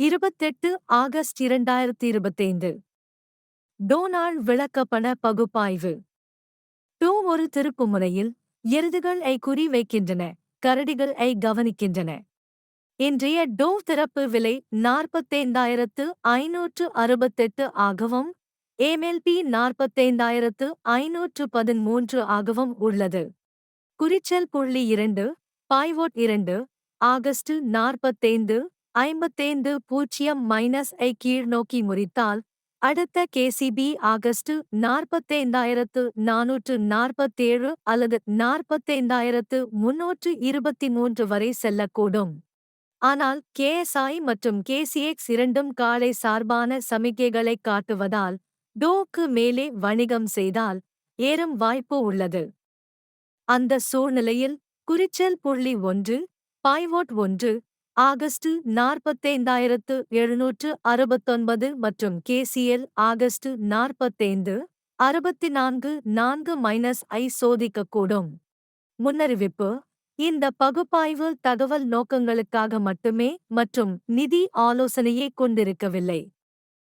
இருபத்தெட்டு ஆகஸ்ட் இரண்டாயிரத்தி இருபத்தைந்து டோனால்ட் விளக்கப்பண பகுப்பாய்வு. டோ ஒரு திருப்புமுனையில் எருதுகள் ஐ குறி வைக்கின்றன கரடிகள் ஐ கவனிக்கின்றன. இன்றைய டோ திறப்பு விலை நாற்பத்தைந்தாயிரத்து ஐநூற்று அறுபத்தெட்டு ஆகவும் ஏமெல்பி நாற்பத்தைந்தாயிரத்து ஐநூற்று பதிமூன்று ஆகவும் உள்ளது. குறிச்சல் புள்ளி இரண்டு பாய்வோட் இரண்டு ஆகஸ்ட் நாற்பத்தைந்து ஐம்பத்தைந்து பூஜ்ஜியம் மைனஸ் ஐ கீழ்நோக்கி முறித்தால் அடுத்த கேசிபி ஆகஸ்ட் நாற்பத்தைந்தாயிரத்து நானூற்று நாற்பத்தேழு அல்லது நாற்பத்தைந்தாயிரத்து முன்னூற்று இருபத்தி மூன்று வரை செல்லக்கூடும். ஆனால் கேஎஸ்ஐ மற்றும் கேசிஎக்ஸ் இரண்டும் காலை சார்பான சமிக்கைகளை காட்டுவதால் டோக்கு மேலே வணிகம் செய்தால் ஏறும் வாய்ப்பு உள்ளது. அந்த சூழ்நிலையில் குறிச்சல் புள்ளி ஒன்று பாய்வோட் ஒன்று ஆகஸ்ட் நாற்பத்தைந்தாயிரத்து எழுநூற்று அறுபத்தொன்பது மற்றும் கேசிஎல் ஆகஸ்ட் நாற்பத்தைந்து அறுபத்தி நான்கு நான்கு மைனஸ் ஐ சோதிக்கக்கூடும். முன்னறிவிப்பு இந்த பகுப்பாய்வு தகவல் நோக்கங்களுக்காக மட்டுமே மற்றும் நிதி ஆலோசனையை கொண்டிருக்கவில்லை.